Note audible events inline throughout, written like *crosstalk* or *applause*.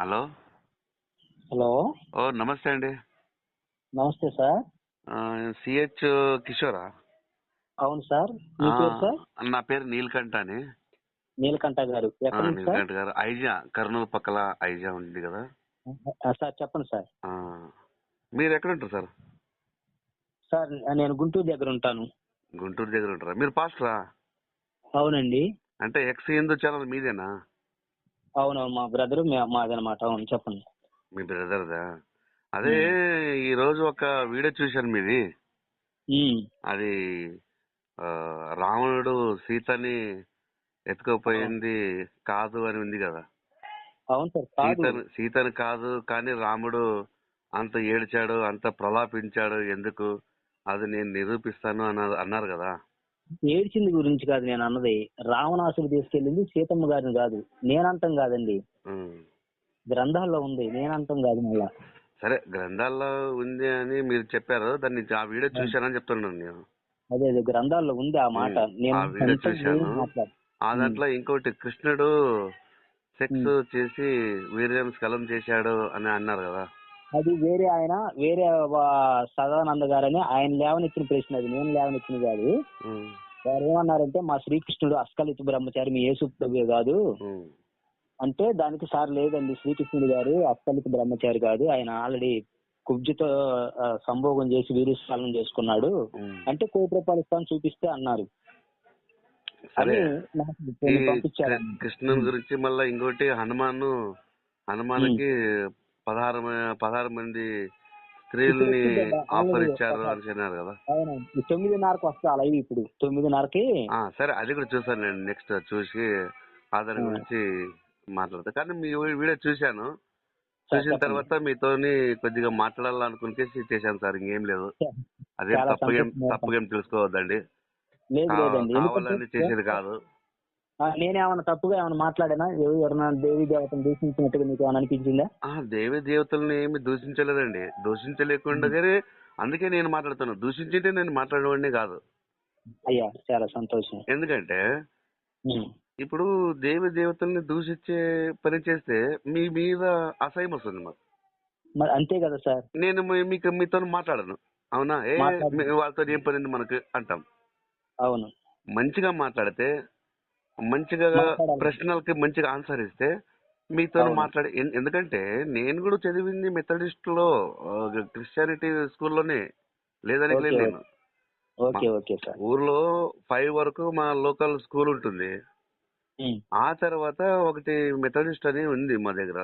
Hello. Hello. ఓ నమస్తే అండి. నమస్తే సార్. సిహెచ్ కిషోరా? అవును సార్. మీ పేరు సార్? నా పేరు నీలకంఠ అని నీలకంఠ గారు. నీలకంఠ గారు. ఐజా కర్నూలు పక్కల ఐజా ఉంది కదా. సార్ చెప్పండి సార్. ఆ, మీరు ఎక్కడ ఉంటారు సార్? సార్ నేను గుంటూరు దగ్గర ఉంటాను. గుంటూరు దగ్గర ఉంటారా? మీరు పాస్టరా? అవునండి. అంటే ఎక్స్ హిందూ ఛానల్ మీదేనా? అవునవును మా బ్రదర్ మాదనమాట. అవును చెప్పండి. మీ బ్రదర్దా? అదే ఈ రోజు ఒక వీడియో చూశాను మీది. అది రావణుడు సీతని ఎత్తుకుపోయింది కాదు అని ఉంది కదా. అవును సార్ సీతను సీతను కాదు కానీ రాముడు అంత ఏడ్చాడు అంత ప్రలాపించాడు ఎందుకు? అది నేను నిరూపిస్తాను అన్నారు కదా. ఏడ్చింది గురించి కాదు నేను అన్నది. రావణాసుడు తీసుకెళ్ళింది సీతమ్మ గారిని కాదు నేనంతం కాదండి. గ్రంథాల్లో ఉంది నేనంతం కాదు మళ్ళా. సరే గ్రంథాల్లో ఉంది అని మీరు చెప్పారు దాన్ని ఆ వీడియో చూశానని చెప్తున్నాను నేను. అదే అదే గ్రంథాల్లో ఉంది ఆ మాట. నేను ఆ వీడియో చూశాను. ఆ దాంట్లో ఇంకోటి కృష్ణుడు సెక్స్ చేసి వీర్యం స్కలం చేశాడు అని అన్నారు కదా. అది వేరే ఆయన వేరే సదానంద గారని ఆయన లేవనెత్తిన ప్రశ్న అది. నేను లేవనెత్తిన కాదు. వారు ఏమన్నారంటే మా శ్రీకృష్ణుడు అస్కలిత బ్రహ్మచారి మీ యేసు కాదు. అంటే దానికి సార్ లేదండి. శ్రీకృష్ణుడు గారు అస్కలిత బ్రహ్మచారి కాదు. ఆయన ఆల్రెడీ కుబ్జితో సంభోగం చేసి వీరుస్కాలం చేసుకున్నాడు. అంటే కోటి రూపాయలు ఇస్తాను చూపిస్తే అన్నారు. అని సరే నాకు ఈ కొన్ని పంపించారు కృ- కృష్ణుని గురించి మళ్ళా ఇంకోటి హనుమాన్ హనుమాన్కి పదహారు పదహారు మంది స్త్రీల్ని ఆఫర్ ఇచ్చారు అని అన్నారు కదా. తొమ్మిదిన్నరకు వస్తా లైవ్ ఇప్పుడు. తొమ్మిదిన్నరకి సరే అది కూడా చూసాను నేను నెక్స్ట్ చూసి ఆ దాని ఆ. గురించి మాట్లాడతా. కానీ మీ వీడియో చూశాను. చూసిన. తర్వాత మీతోని కొద్దిగా మాట్లాడాలనుకునేసి చేశాను సార్ ఇంకేం లేదు. అదేం చాలా తప్పుగేం తెలుసుకోవద్దండి. కావాలని చేసేది కాదు. నేనేమన్నా తప్పుగా ఏమైనా మాట్లాడానా? ఎవ- ఎవరైనా దేవి దేవతను దూషించినట్టుగా మీకు ఏమైనా అనిపించిందా? ఆ దేవి దేవతల్ని ఏమి దూషించలేదండి. దూషించలేకుండా అందుకే నేను మాట్లాడుతున్నాను దూషించింటే నేను మాట్లాడేవాడిని కాదు. అయ్యా చాలా సంతోషం. ఎందుకంటే. ఇప్పుడు దేవి దేవతల్ని దూషించే పని చేస్తే మీ మీద అసహ్యం వస్తుంది మాకు. మరి అంతే కదా సార్. నేను మీకు మీతో మాట్లాడను. అవునా? ఏ వాళ్ళతో ఏం పని మనకు? అంటాం. అవును. మంచిగా మాట్లాడితే మంచిగా. ప్రశ్నలకి మంచిగా ఆన్సర్ ఇస్తే మీతో. మాట్లాడి ఎన్- ఎందుకంటే నేను కూడా చదివింది మెథడిస్ట్లో క్రిస్టియానిటీ స్కూల్లోనే లేదని నేను ఓకే ఓకే సార్ ఊర్లో ఫైవ్ వరకు మా లోకల్ స్కూల్ ఉంటుంది ఉమ్. ఆ తర్వాత ఒకటి మెథడిస్ట్ అని ఉంది మా దగ్గర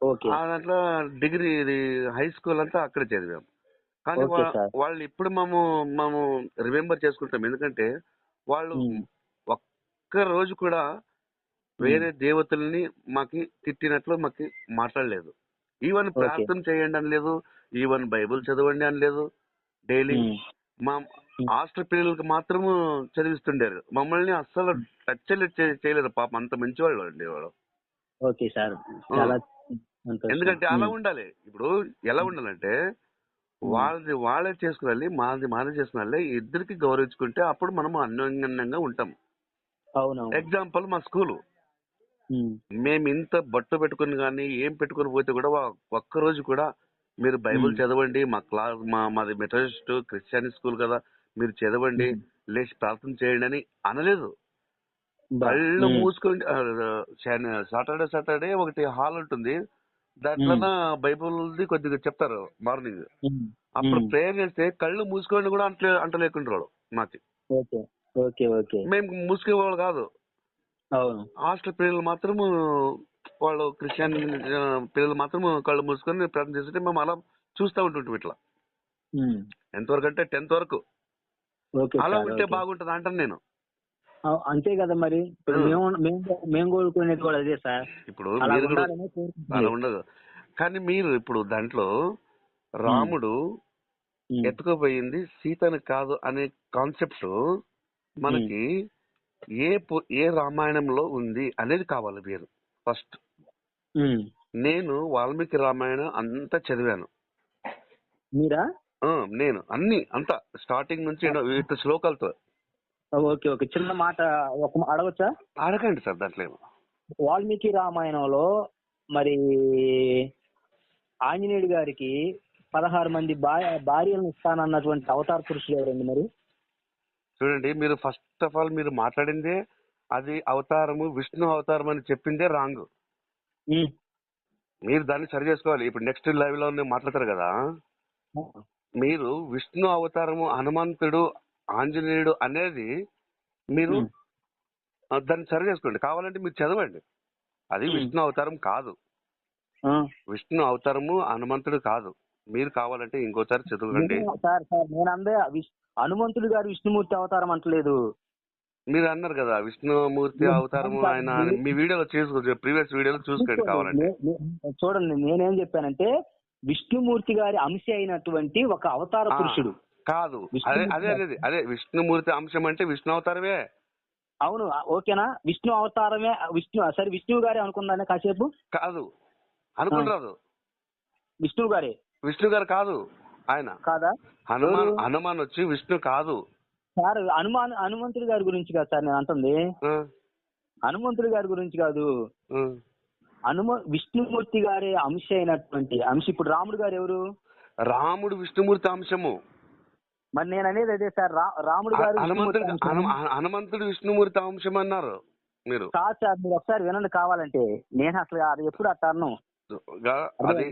ఓకే ఆ దాంట్లో డిగ్రీ ఇది హై స్కూల్ అంతా అక్కడ చదివాం కానీ వా-. వాళ్ళు ఇప్పుడు మేము మేము రిమెంబర్ చేసుకుంటాం ఎందుకంటే వాళ్ళు. ఒక్క రోజు కూడా వేరే దేవతల్ని మాకి తిట్టినట్లు మాకి మాట్లాడలేదు. ఈవెన్. ప్రార్థన చేయండి అని లేదు ఈవెన్ బైబుల్ చదవండి అని లేదు డైలీ. మా హాస్టల్ పిల్లలకి మాత్రము చదివిస్తుండారు మమ్మల్ని అస్సలు టచ్ చేయలేదు పాపం అంత మంచి వాళ్ళు అండి వాడు. Okay sir. ఎందుకంటే అలా. ఉండాలి. ఇప్పుడు ఎలా ఉండాలంటే వాళ్ళది వాళ్ళే చేసుకోవాలి మాది మాదే చేసుకోవాలి ఇద్దరికి గౌరవించుకుంటే అప్పుడు మనం అన్యోన్యంగా ఉంటాం. ఎగ్జాంపుల్ మా స్కూలు. మేము ఇంత బట్టు పెట్టుకుని కానీ ఏం పెట్టుకుని పోతే కూడా ఒక్క రోజు కూడా మీరు బైబిల్. చదవండి మా క్లాస్ మా మాది మెథడిస్ట్ క్రిస్టియన్ స్కూల్ కదా మీరు చదవండి. లేచి ప్రార్థన చేయండి అని అనలేదు. కళ్ళు. మూసుకొని సాటర్డే సాటర్డే ఒకటి హాల్ ఉంటుంది దాంట్లో బైబుల్ది కొద్దిగా చెప్తారు మార్నింగ్. అప్పుడు. ప్రేయర్ చేస్తే కళ్ళు మూసుకొని కూడా అంట అంటలేకుంటారు మాకి ఓకే ఓకే మేము మూసుకునేవాళ్ళు కాదు అవును హాస్టల్ పిల్లలు మాత్రము వాళ్ళు క్రిస్టియన్ పిల్లలు మాత్రం కళ్ళు మూసుకొని ప్రార్థన చేస్తుంటే మేము అలా చూస్తూ ఉంటుంటాం ఇట్లా. ఎంతవరకు అంటే టెన్త్ వరకు అలా ఉంటే. బాగుంటది అంటాను నేను అంతే కదా మరి. మేము కోరుకునేది కూడా అదే సార్ ఇప్పుడు అలా. ఉండదు కానీ మీరు ఇప్పుడు దాంట్లో రాముడు. ఎత్తుకుపోయింది సీతను కాదు అనే కాన్సెప్ట్ మనకి ఏ ఏ రామాయణంలో ఉంది అనేది కావాలి మీరు ఫస్ట్. నేను వాల్మీకి రామాయణం అంతా చదివాను. మీరా? నేను అన్ని అంతా స్టార్టింగ్ నుంచి విత్ శ్లోకాలతో. Okay okay. చిన్న మాట ఒక అడగొచ్చా? అడగండి సార్ దాంట్లో. వాల్మీకి రామాయణంలో మరి ఆంజనేయుడు గారికి పదహారు మంది భార్యలను ఇస్తానన్నటువంటి అవతార పురుషుడు ఎవరండి మరి? చూడండి మీరు ఫస్ట్ ఆఫ్ ఆల్ మీరు మాట్లాడిందే అది అవతారము విష్ణు అవతారం అని చెప్పిందే రాంగ్. మీరు దాన్ని సరి చేసుకోవాలి. ఇప్పుడు నెక్స్ట్ లైవ్లో మాట్లాడతారు కదా మీరు విష్ణు అవతారము హనుమంతుడు ఆంజనేయుడు అనేది మీరు దాన్ని సరి చేసుకోండి. కావాలంటే మీరు చదవండి. అది. విష్ణు అవతారం కాదు. విష్ణు అవతారము హనుమంతుడు కాదు. మీరు కావాలంటే ఇంకోసారి చదవండి నేను- సార్ సార్ నేను అందే హనుమంతుడు గారు విష్ణుమూర్తి అవతారం అంటలేదు మీరు అన్నారు కదా విష్ణుమూర్తి. అవతారము ఆయన. మీ వీడియోలో చూసుకో ప్రీవియస్ వీడియోలో చూసుకోండి కావాలంటే. చూడండి నేనేం చెప్పానంటే విష్ణుమూర్తి గారి అంశ అయినటువంటి ఒక అవతార పురుషుడు. కాదు. అదే అదే అదే అదే విష్ణుమూర్తి అంశం అంటే విష్ణు అవతారమే. అవును ఓకేనా? విష్ణు అవతారమే విష్ణు సరే విష్ణువు గారే అనుకుందానే కాసేపు. కాదు అనుకుంటారు విష్ణువు గారే. విష్ణు గారు కాదు ఆయన. కాదా? హనుమాన్? హనుమాన్ వచ్చి విష్ణు కాదు. సార్ హనుమాన్ హనుమంతుడి గారి గురించి కాదు సార్ నేను అంటుంది. హనుమంతుడి గారి గురించి కాదు. హనుమ విష్ణుమూర్తి గారి అంశ అయినటువంటి అంశ ఇప్పుడు రాముడు గారు ఎవరు? రాముడు విష్ణుమూర్తి అంశము. మరి నేను అనేది అదే సార్ రాముడు గారు హనుమంతుడు విష్ణుమూర్తి అంశం. హనుమ- హనుమంతుడు విష్ణుమూర్తి అంశం అన్నారు మీరు. కాదు సార్ మీరు ఒకసారి వినండి కావాలంటే. నేను అసలు అది ఎప్పుడు గా- అది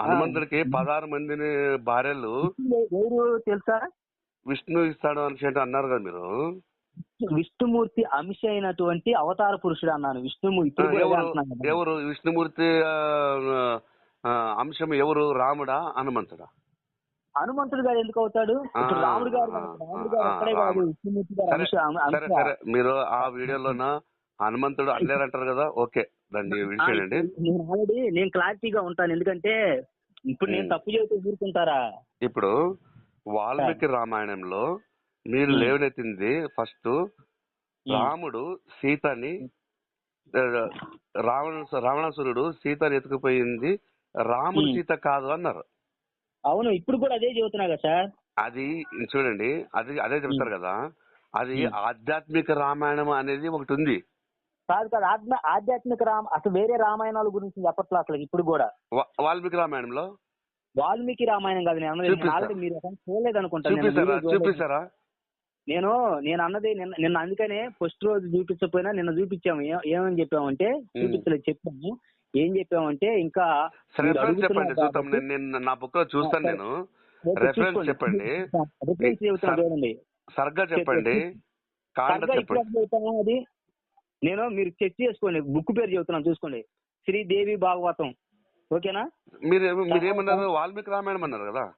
హనుమంతుడికి పదహారు మందిని భార్యలు ఎవరు తెలుసా? విష్ణు ఇస్తాడు అని చెప్పి అన్నారు కదా మీరు. విష్ణుమూర్తి అంశ అయినటువంటి అవతార పురుషుడు అన్నాను. విష్ణుము ఇప్పుడు కూడా అదే ఎవరు? విష్ణుమూర్తి అంశం ఎవరు? రాముడా హనుమంతుడా? హనుమంతుడు గారు ఎందుకు అవుతాడు? రాముడు గారు విష్ణుమూర్తి గారి మీరు ఆ వీడియోలోన హనుమంతుడు అల్లేరంటారు కదా ఓకే. దాన్ని నేను ఆల్రెడీ నేను క్లారిటీగా ఉంటాను. ఎందుకంటే ఇప్పుడు నేను. తప్పు చేస్తే ఊరుకుంటారా? ఇప్పుడు వాల్మీకి రామాయణంలో మీరు. లేవనెత్తింది ఫస్ట్ రాముడు సీతని రావణ రావణాసురుడు సీతని ఎత్తుకుపోయింది. రాముడు. సీత కాదు అన్నారు. అవును ఇప్పుడు కూడా అదే చెబుతున్నా కదా సార్. అది చూడండి అది అదే చెప్తారు కదా. అది. ఆధ్యాత్మిక రామాయణం అనేది ఒకటి ఉంది. కాదు కాదు ఆత్మ ఆధ్యాత్మిక రామ అసలు వేరే రామాయణాల గురించి చెప్పట్లే అసలు ఇప్పుడు కూడా. వాల్మీకి రామాయణంలో? వాల్మీకి రామాయణం కాదు నేను. ఆల్రెడీ మీరు చూడలేదు అనుకుంటాను నేను నేను నేను అన్నది నిన్న నిన్న అందుకనే ఫస్ట్ రోజు చూపించకపోయినా నిన్న చూపించాము. ఏమని చెప్పామంటే చూపించలేదు చెప్పాము. ఏం చెప్పామంటే ఇంకా చెప్పండి చూద్దాం. నేను నా బుక్లో చూస్తాను. నేను. రెఫరెన్స్. చెప్పండి. రిఫరెన్స్ చూడండి. సరిగ్గా చెప్పండి. కాండ చెప్పండి. అది నేను మీరు చెక్ చేసుకోండి బుక్ పేరు చెబుతున్నాను చూసుకోండి. శ్రీదేవి భాగవతం. ఓకేనా? మీరు మీరేమన్నారు వాల్మీకి రామాయణం అన్నారు కదా?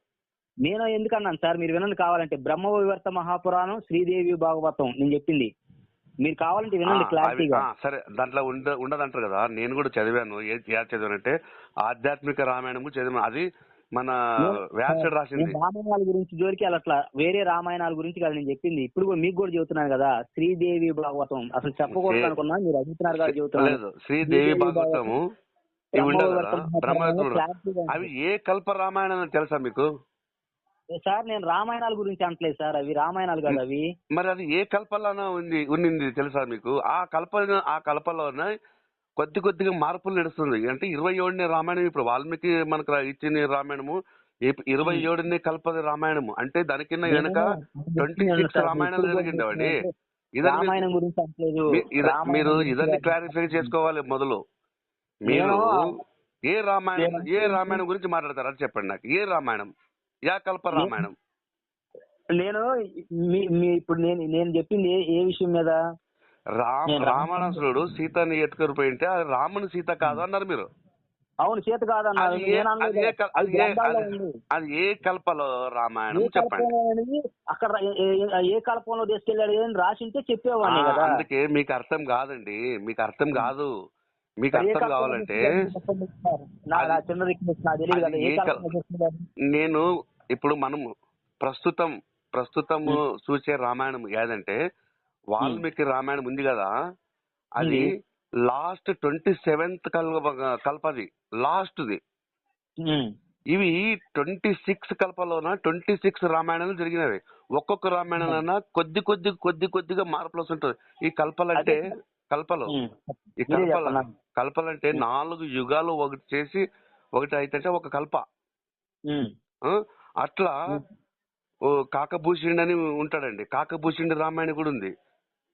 నేను ఎందుకన్నాను సార్? మీరు వినండి కావాలంటే బ్రహ్మ వివర్త మహాపురాణం శ్రీదేవి భాగవతం నేను చెప్పింది. మీరు కావాలంటే వినండి క్లారిటీగా. సరే దాంట్లో ఉండ ఉండదంటారు కదా? నేను కూడా చదివాను. ఏ చదివానంటే ఆధ్యాత్మిక రామాయణము చదివాను. అది మన వ్యాసుడు రాసింది. రామాయణాల గురించి జోలికి అట్లా వేరే రామాయణాల గురించి కాదు నేను చెప్పింది. ఇప్పుడు కూడా మీకు కూడా చెబుతున్నాను కదా శ్రీదేవి భాగవతం. అసలు చెప్పకూడదు అనుకున్నా మీరు అడుగుతున్నారు కదా చెబుతున్నాను లేదు శ్రీదేవి భాగవతము అవి ఏ కల్ప రామాయణం తెలుసా మీకు? సార్ నేను రామాయణాల గురించి అంటలేదు సార్. అవి రామాయణాలు కాదు అవి. మరి అది ఏ కల్పలోన ఉంది ఉన్నింది తెలుసా మీకు? ఆ కల్ప ఆ కల్పలోన కొద్ది కొద్దిగా మార్పులు నడుస్తుంది. అంటే ఇరవై ఏడుని రామాయణం ఇప్పుడు వాల్మీకి మనకు రా- ఇచ్చిన రామాయణము ఇప్- ఇరవై ఏడుని కల్పది రామాయణము. అంటే దాని కింద వెనక ట్వంటీ సిక్స్ రామాయణాలు జరిగిందండి ఇదని రామాయణం గురించి అంటలేదు మీ- ఇద- రామాయణం మీరు గురించి ఇదన్ని కాదు. క్లారిఫై చేసుకోవాలి మొదలు. మీరు నేను- ఏ రామాయణం ఏ రామాయణం గురించి మాట్లాడతారు అది చెప్పండి నాకు. ఏ రామాయణం? యా కల్ప రామాయణం. నేను మీ మీ ఇప్పుడు నేను నేను చెప్పింది ఏ- ఏ విషయం మీద? రామ రావణాసురుడు సీతని ఎత్తుకొని పోయింటే అది రాముని సీత కాదు అన్నారు మీరు. అవును చేత కాదన్నారు అది ఏ ఏ ఏ ఏ కల్పలో రామాయణం ఏ చెప్పండి. అక్కడ ఏ- ఏ- ఏ కల్పంలో తీసుకెళ్ళాడు అని రాసి ఉంటే ఆ, చెప్పేవాడిని కదా. అందుకే మీకు అర్థం కాదండి. మీకు అర్థం కాదు. మీకు ఏ అర్థం కావాలంటే ఏ ఏ నేను ఇప్పుడు మనము ప్రస్తుతం ప్రస్తుతము చూసే రామాయణం ఏదంటే వాల్మీకి రామాయణం ఉంది కదా అది లాస్ట్ ట్వంటీ సెవెంత్ కల్ప కల్పది లాస్ట్ది. ఇవి ట్వంటీ సిక్స్ కల్పలోన ట్వంటీ సిక్స్ రామాయణాలు జరిగినవి. ఒక్కొక్క రామాయణంలోన కొద్ది కొద్ది కొద్ది కొద్దిగా మార్పులు వస్తుంటాయి ఈ కల్పలంటే కల్పలు. ఈ కల్పల. కల్పలంటే నాలుగు యుగాలు ఒకటి చేసి ఒకటి అయితే ఒక కల్ప? అట్లా కాకభూషిండి అని ఉంటాడండి. కాకభూషిండి రామాయణ కూడా ఉంది.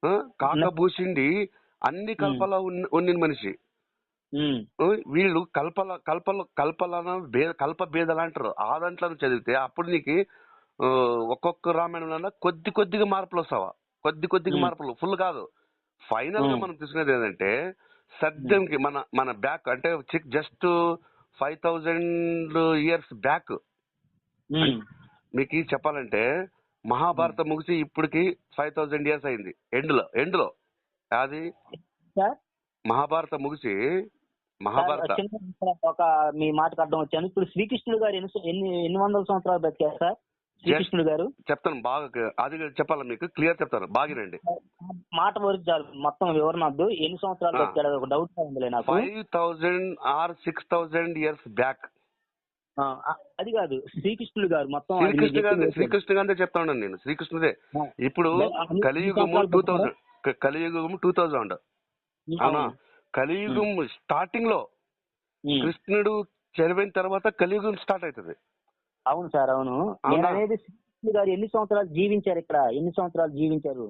ఆ? కాకభూషిండి అన్ని కల్పల ఉన్న- మనిషి? వీళ్ళు కల్పల కల్పల కల్పల భేద కల్ప భేదాలు అంటారు ఆ దాంట్లో చదివితే అప్పుడు నీకు ఒక్కొక్క రామాయణంలో కొద్ది కొద్దిగా మార్పులు వస్తావా కొద్ది కొద్దిగా. మార్పులు ఫుల్ కాదు ఫైనల్గా. మనం తీసుకునేది ఏంటంటే సద్యంకి మన మన బ్యాక్ అంటే just five thousand years back. మీకు చెప్పాలంటే మహాభారతం ముగిసి ఇప్పటికి ఫైవ్ థౌజండ్ ఇయర్స్ అయింది. ఎండ్లో ఎండ్లో అది మహాభారతం ముగిసి మహాభారత ఒక మీ మాటకు అర్థం వచ్చాను. ఇప్పుడు శ్రీకృష్ణుడు గారు ఎన్ని ఎన్ని వందల సంవత్సరాలు బతికారు సార్? శ్రీకృష్ణుడు గారు? చెప్తాను బాగా అది చెప్పాలి మీకు? క్లియర్ చెప్తాను బాగినండి మాట వరకు చాలు మొత్తం వివరణ వద్దు. ఎన్ని సంవత్సరాలు. బతికాడు అది ఒక doubt five thousand or six thousand years back అది కాదు. శ్రీకృష్ణుడు గారు మొత్తం అది మీరు శ్రీకృష్ణ గారి చెప్పింది శ్రీకృష్ణ గారిదే చెప్తా ఉన్నాను నేను. శ్రీకృష్ణుదే ఆ. ఇప్పుడు కలియుగము టూ? థౌజండ్ కలియుగము టూ థౌజండ్ అవునా? అవును. కలియుగం స్టార్టింగ్లో. కృష్ణుడు చదివిన తర్వాత కలియుగం స్టార్ట్ అవుతుంది అవును సార్ అవును? నేను అనేది శ్రీకృష్ణుడు గారు ఎన్ని సంవత్సరాలు జీవించారు ఇక్కడ? ఎన్ని సంవత్సరాలు జీవించారు?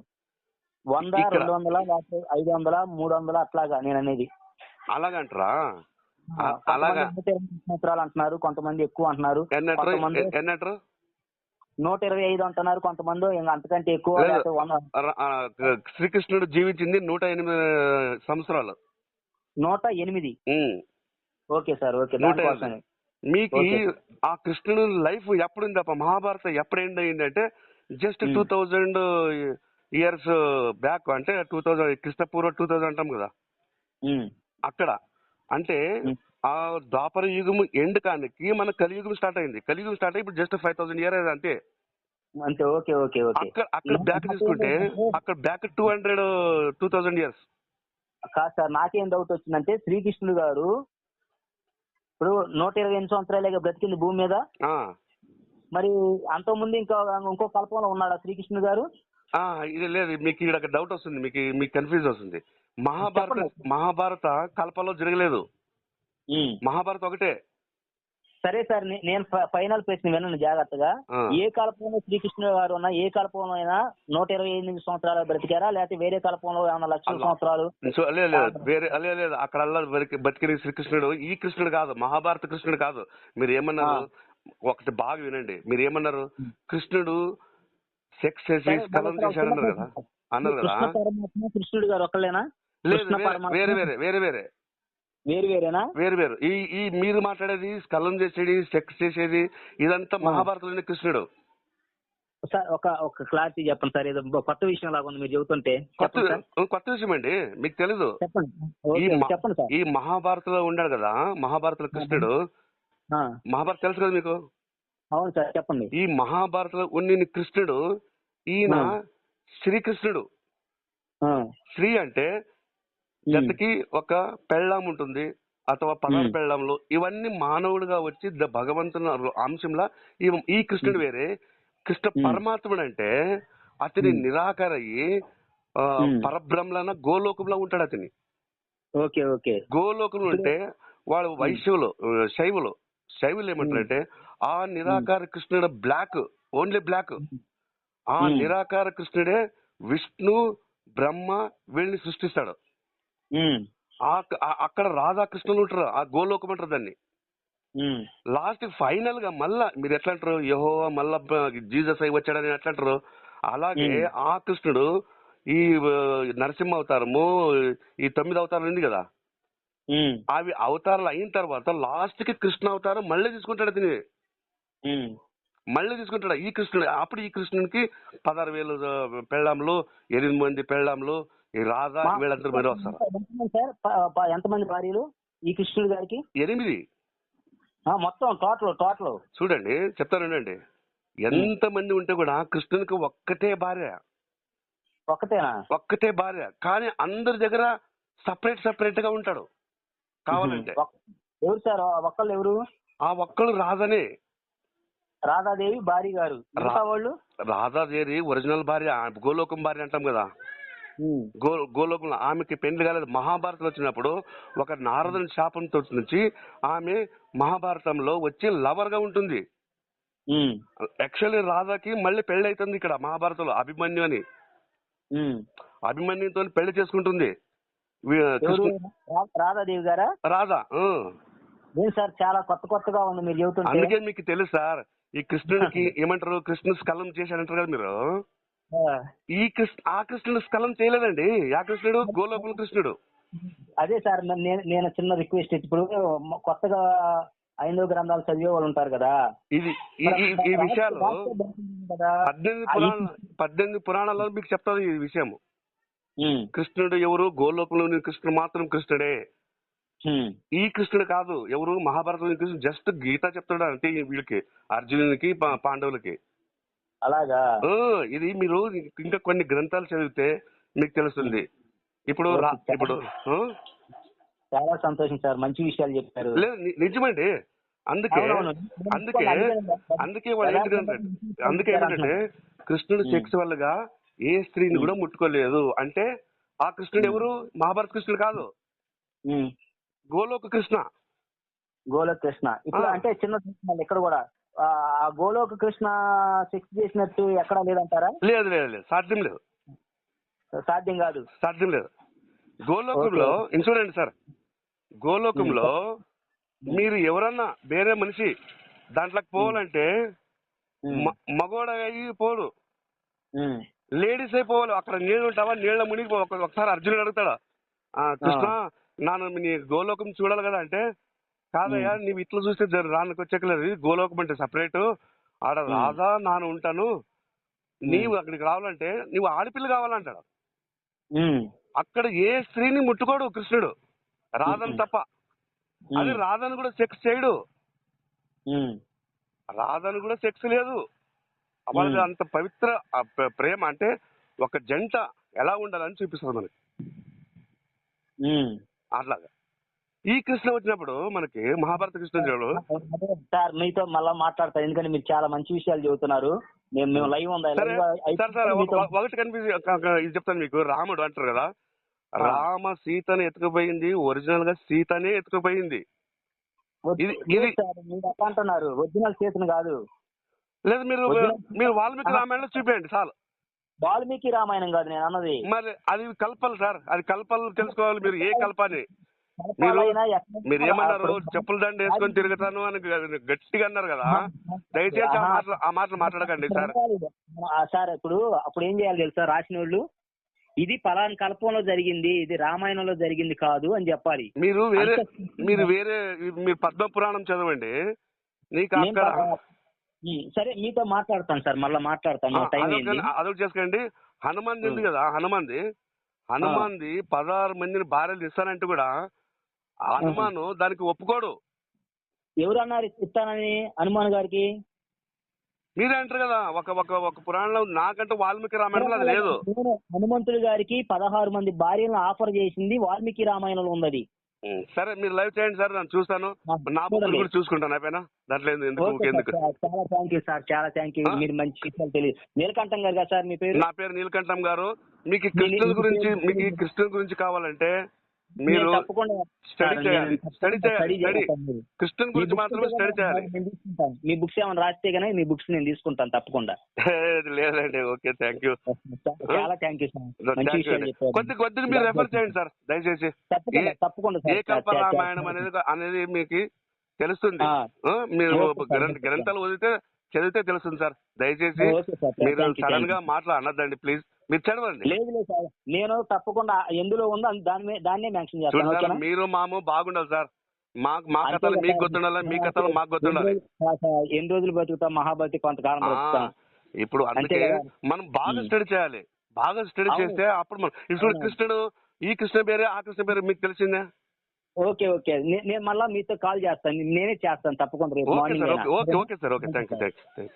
వంద రెండు వందల ఐదు వందల మూడు వందల అట్లాగా నేను అనేది అలాగంటారా? అలాగా. సంవత్సరాలు అంటున్నారు కొంతమంది ఎక్కువ అంటున్నారు. ఎన్నట్రు నూట ఇరవై ఐదు అంటున్నారు కొంతమంది అంతకంటే ఎక్కువ శ్రీకృష్ణుడు జీవించింది నూట ఎనిమిది సంవత్సరాలు. నూట ఎనిమిది. Okay sir okay. మీకు. ఆ కృష్ణుడు లైఫ్ ఎప్పుడు ఉంది తప్ప మహాభారతం ఎప్పుడు ఎండ్ అయింది అంటే just. Two thousand years back అంటే టూ థౌజండ్ క్రిస్తపూర్వ టూ థౌజండ్ అంటాం కదా. అక్కడ. అంటే. ఆ ద్వాపర యుగం ఎండ్ కానికి మన కలియుగం స్టార్ట్ అయింది. కలియుగం స్టార్ట్ అయ్యి ఇప్పుడు జస్ట్ ఫైవ్ థౌసండ్ ఇయర్ అంతే. అంతే ఓకే ఓకే ఓకే. అక్కడ అక్కడ బ్యాక్ తీసుకుంటే అక్కడ back two hundred two thousand years కాదు సార్ నాకేం డౌట్ వచ్చిందంటే శ్రీకృష్ణుడు గారు ఇప్పుడు నూట ఇరవై ఎనిమిది సంవత్సరాలుగా బ్రతికింది భూమి మీద. మరి అంతకుముందు ఇంకా ఇంకో కల్పంలో ఉన్నాడా శ్రీకృష్ణుడు గారు? ఇది లేదు మీకు ఇక్కడ డౌట్ వస్తుంది మీకు మీకు కన్ఫ్యూజ్ వస్తుంది. మహాభారత. మహాభారత కల్పంలో జరగలేదు. మహాభారత ఒకటే. సరే సార్ నేను ఫైనల్ ప్రశ్న వినండి జాగ్రత్తగా. ఏ కల్పంలో శ్రీకృష్ణుడు గారు ఉన్నా ఏ కల్పంలో అయినా నూట ఇరవై ఎనిమిది సంవత్సరాలు బ్రతికారా? లేకపోతే వేరే కల్పంలో ఏమైనా లక్షల. సంవత్సరాలు? వేరే లేదు అక్కడ బతికిన శ్రీకృష్ణుడు ఈ కృష్ణుడు కాదు మహాభారత కృష్ణుడు కాదు. మీరు ఏమన్నారు? ఒకటి బాగా వినండి. మీరు ఏమన్నారు? కృష్ణుడు సెక్స్ చేసి సరే, స్కలం మరి చేశాడు అన్నారు కదా? అన్నారు కదా కృష్ణుడు గారు కృష్ణ వేరే వేరే వేరే వేరే వేరే. వేరు వేరేనా? వేరు వేరు. ఈ ఈ మీరు మాట్లాడేది స్కలం చేసేది సెక్స్ చేసేది ఇదంతా మహాభారతంలోని కృష్ణుడు. సార్ ఒక ఒక క్లారిటీ చెప్పండి సార్. ఏదో కొత్త విషయం లాగా ఉంది మీరు చెబుతుంటే. కొత్త కొత్త విషయం అండి మీకు తెలీదు. చెప్పండి చెప్పండి సార్. ఈ మహాభారతంలో ఉన్నాడు కదా మహాభారతంలో కృష్ణుడు. మహాభారత తెలుసు కదా మీకు? అవును సార్ చెప్పండి. ఈ మహాభారతంలో ఉన్న కృష్ణుడు ఈయన. శ్రీకృష్ణుడు. శ్రీ అంటే జతకి ఒక పెళ్ళాం ఉంటుంది అథవా పదహారు ఉమ్. పెళ్ళాంలు. ఇవన్నీ మానవుడిగా వచ్చి ద- భగవంతుని అంశంలా ఈ- కృష్ణుడు వేరే. కృష్ణ. పరమాత్ముడు అంటే అతని ఉమ్. పరబ్రహ్మలన గోలోకంలో ఉంటాడు అతని. Okay okay. గోలోకంలో ఉంటే వాడు వైశ్యులు శైవులు. శైవులు ఏమంటారంటే ఆ నిరాకార కృష్ణుడు బ్లాక్ ఓన్లీ బ్లాక్. ఆ. నిరాకార కృష్ణుడే విష్ణు బ్రహ్మ వీళ్ళని సృష్టిస్తాడు. అక్కడ రాధాకృష్ణులు ఉంటారు. ఆ గోలోకం అంటారు దాన్ని. లాస్ట్ ఫైనల్గా మళ్ళా మీరు ఎట్లా అంటారు? యహో మళ్ళా జీసస్ అయి వచ్చాడని ఎట్లా అంటారు? అలాగే. ఆ కృష్ణుడు ఈ నరసింహ అవతారము ఈ తొమ్మిది అవతారాలు ఉంది కదా? అవి అవతారాలు అయిన తర్వాత లాస్ట్కి కృష్ణ అవతారం మళ్ళీ తీసుకుంటాడు అతని. ఉమ్. మళ్ళీ తీసుకుంటాడు. ఈ కృష్ణుడు అప్పుడు ఈ కృష్ణునికి పదహారు వేలు ఆ, పెళ్ళాంలు ఎనిమిది మంది పెళ్ళాంలు ఈ రాధా వీళ్ళందరూ మీరు వస్తారు? ఎంతమంది సార్? ఎంతమంది భార్యలు? ఈ కృష్ణుడు గారికి? ఎనిమిది. ఆ, మొత్తం టోటల్ టోటల్. చూడండి చెప్తానండి ఎంత మంది ఉంటే కూడా కృష్ణునికి ఒక్కటే భార్య. ఒక్కటేనా? ఒక్కటే భార్య. కానీ అందరి దగ్గర సపరేట్ సపరేట్గా ఉంటాడు. కావాలంటే. ఎవరు సార్? ఆ ఒక్కళ్ళు ఎవరు? ఆ ఒక్కళ్ళు రాధనే. రాధాదేవి భార్య గారు. వాళ్ళు? రాధాదేవి ఒరిజినల్ భార్య గోలోకం భార్య అంటాం కదా. గో గోలోకంలో ఆమెకి పెళ్ళి కాలేదు. మహాభారతం వచ్చినప్పుడు ఒక నారదుని శాపంతో నుంచి ఆమె మహాభారతంలో వచ్చి లవర్గా ఉంటుంది యాక్చువల్లీ రాధాకి మళ్ళీ పెళ్ళి అవుతుంది ఇక్కడ మహాభారతంలో అభిమన్యు అని. అభిమన్యుతో పెళ్ళి చేసుకుంటుంది. కృష్ణు- రాధాదేవి గారా? రాధా సార్ చాలా కొత్త కొత్తగా ఉంది మీరు చెబుతుంటే. అందుకే మీకు తెలుసు సార్ ఈ కృష్ణుడికి *laughs* ఏమంటారు కృష్ణుడు స్కలం చేశారంటారు కదా మీరు. ఈ కృష్ణ ఆ కృష్ణుడు స్కలం చేయలేదండి. ఆ కృష్ణుడు గోలోకుల కృష్ణుడు. అదే సార్ నేను నేను చిన్న రిక్వెస్ట్. ఇప్పుడు కొత్తగా ఐదో గ్రంథాలు చదివే వాళ్ళు ఉంటారు కదా. ఇది ఈ విషయాలు పద్దెనిమిది పురాణ పద్దెనిమిది పురాణాల్లో మీకు చెప్తాను ఈ విషయం కృష్ణుడు ఎవరు? గోలోకంలోని కృష్ణుడు మాత్రం కృష్ణుడే. ఈ కృష్ణుడు కాదు ఎవరు? మహాభారతం కృష్ణుడు. జస్ట్ గీత చెప్తాడు అంటే వీళ్ళకి అర్జునునికి పాండవులకి. అలాగా? ఇది మీరు ఇంకా కొన్ని గ్రంథాలు చదివితే మీకు తెలుస్తుంది. ఇప్పుడు ఇప్పుడు? చాలా సంతోషం సార్ మంచి విషయాలు చెప్పారు. లేదు నిజమండి. అందుకే. అందుకే అందుకే వాళ్ళు ఏంటంటే అందుకే ఏంటంటే కృష్ణుడు సెక్స్ వల్ల గా ఏ స్త్రీని కూడా ముట్టుకోలేదు. అంటే ఆ కృష్ణుడు ఎవరు? మహాభారత కృష్ణుడు కాదు. గోలోక కృష్ణ. గోలోక్ కృష్ణ. ఇప్పుడు. అంటే చిన్న ఇక్కడ కూడా గోలోక్ కృష్ణ సెక్స్ చేసినట్టు ఎక్కడా లేదంటారా? లేదు లేదు లేదు. సాధ్యం లేదు. సాధ్యం కాదు. సాధ్యం లేదు. గోలోకంలో చూడండి సార్. గోలోకంలో మీరు ఎవరన్నా వేరే మనిషి దాంట్లోకి పోవాలంటే మగోడ అయ్యి పోడు. లేడీస్ అయిపోవాలి అక్కడ నీళ్ళు ఉంటావా? నీళ్ళ మునిగి ఒకసారి అర్జునుడు అడుగుతాడా. కృష్ణ నాను నీ గోలోకం చూడాలి కదా అంటే కాదయ్యా నీవు ఇట్లా చూస్తే జర రానికి వచ్చేకలేదు ఇది గోలోకం అంటే సపరేట్. ఆడ రాధా నాను ఉంటాను. నీవు అక్కడికి రావాలంటే నీవు ఆడపిల్ల కావాలంటాడు. అక్కడ ఏ స్త్రీని ముట్టుకోడు కృష్ణుడు. రాధను తప్ప. అది రాధను కూడా సెక్స్ చేయడు. రాధను కూడా సెక్స్ లేదు. వాళ్ళది. అంత పవిత్ర ప్రేమ అంటే ఒక జంట ఎలా ఉండాలని చూపిస్తుంది మనకి. అట్లాగా. ఈ కృష్ణ వచ్చినప్పుడు మనకి మహాభారత కృష్ణ సార్ మీతో మళ్ళా మాట్లాడతా ఎందుకంటే మీరు చాలా మంచి విషయాలు చెబుతున్నారు. మేము లైవ్ ఉందా? సరే సరే సరే ఒకటి కనిపిసి ఇది చెప్తాను మీకు. రాముడు అంటారు కదా రామ సీతని ఎత్తుకుపోయింది ఒరిజినల్గా సీతనే ఎత్తుకుపోయింది. సార్ అంటున్నారు. ఒరిజినల్ చేతులు కాదు. లేదు మీరు మీరు వాల్మీకి రామాయణంలో చూపించండి చాలు. వాల్మీకి రామాయణం కాదు నేను అన్నది. మరి అది కల్పలు సార్. అది కల్పలు తెలుసుకోవాలి మీరు ఏ కల్పని మీరు ఏమన్నారు చెప్పులు దండ వేసుకొని తిరుగుతాను అని గట్టిగా అన్నారు కదా. దయచేసి ఆ మాటలు ఆ మాటలు మాట్లాడకండి సార్. సార్ ఇప్పుడు అప్పుడు ఏం చేయాలి తెలుసా? రాసిన వాళ్ళు ఇది పలానా కల్పంలో జరిగింది ఇది రామాయణంలో జరిగింది కాదు అని చెప్పాలి. మీరు వేరే. మీరు వేరే మీరు పద్మ పురాణం చదవండి. నీకు అక్కడ సరే మీతో మాట్లాడతాను సార్. మళ్ళీ మాట్లాడతాను. అదొక- అదొకటి చేసుకోండి హనుమాన్ ఉంది కదా హనుమాన్ది హనుమాన్ది పదహారు మందిని భార్యలు ఇస్తానంటే కూడా హనుమాను దానికి ఒప్పుకోడు. ఎవరు అన్నారు ఇస్తానని హనుమాన్ గారికి? మీరే అంటారు కదా ఒక ఒక ఒక పురాణంలో నాకంటూ వాల్మీకి రామాయణంలో అది లేదు. హనుమంతుడి గారికి పదహారు మంది భార్యలను ఆఫర్ చేసింది వాల్మీకి రామాయణంలో ఉంది సరే మీరు లైవ్ చేయండి సార్ నేను చూస్తాను. నా చూడండి. కూడా చూసుకుంటాను అయిపోయినా? దాంట్లో ఎందుకు ఎందుకు? చాలా థ్యాంక్ యూ సార్ చాలా థ్యాంక్ యూ? మీరు మంచి విషయాలు తెలియదు నీలకంఠం గారు కదా సార్ మీ పేరు? నా పేరు నీలకంఠం గారు. మీకు కృష్ణుల గురించి మీకు ఈ కృష్ణుల గురించి కావాలంటే మీరు స్టడీ చేయాలి. స్టడీ చేయాలి. కృష్ణుని గురించి మాత్రమే స్టడీ చేయాలి. మీ బుక్స్ ఏమైనా రాస్తే గానీ మీ బుక్స్ నేను తీసుకుంటాను తప్పకుండా. *laughs* లేదండి. Okay thank you. *laughs* చాలా థ్యాంక్ యూ సార్. *laughs* కొద్ది కొద్దిగా మీరు రెఫర్ చేయండి సార్. దయచేసి. తప్పకుండా ఏ- తప్పకుండా ఏ సార్ కల్ప రామాయణం అనేది అనేది మీకు తెలుస్తుంది. మీరు. గ్రంథాలు వదిలితే చదివితే తెలుస్తుంది సార్. దయచేసి మీరు సడన్గా మాటలు అనొద్దండి ప్లీజ్. మీరు చదవండి. లేదు లేదు సార్ నేను తప్పకుండా ఎందులో ఉందో అంద- దాని మీద- దాన్నే మెన్షన్ చేస్తాను చూడండి సార్ ఓకేనా? మీరు మాము బాగుండాలి సార్ మా మా అంతే కథలు కదా మీకు సార్. గుర్తుండాలి మీ కథలు మాకు గుర్తుండాలి ఎన్ని రోజులు- సార్, సార్, ఎన్ని రోజులు బతుకుతాం మహాభారతి కొంతకాలం ఆ, ఇప్పుడు అందుకే కదా. మనం బాగా. స్టడీ చేయాలి బాగా స్టడీ అవును. చేస్తే అప్పుడు మనం ఇప్పుడు అవును. కృష్ణుడు ఈ కృష్ణ పేరే ఆ కృష్ణ పేరు మీకు తెలిసిందే ఓకే ఓకే నే- నేను మళ్ళా మీతో కాల్ చేస్తాను నేనే చేస్తాను తప్పకుండా రేపు okay morning sir. Okay okay okay sir okay thank you thank you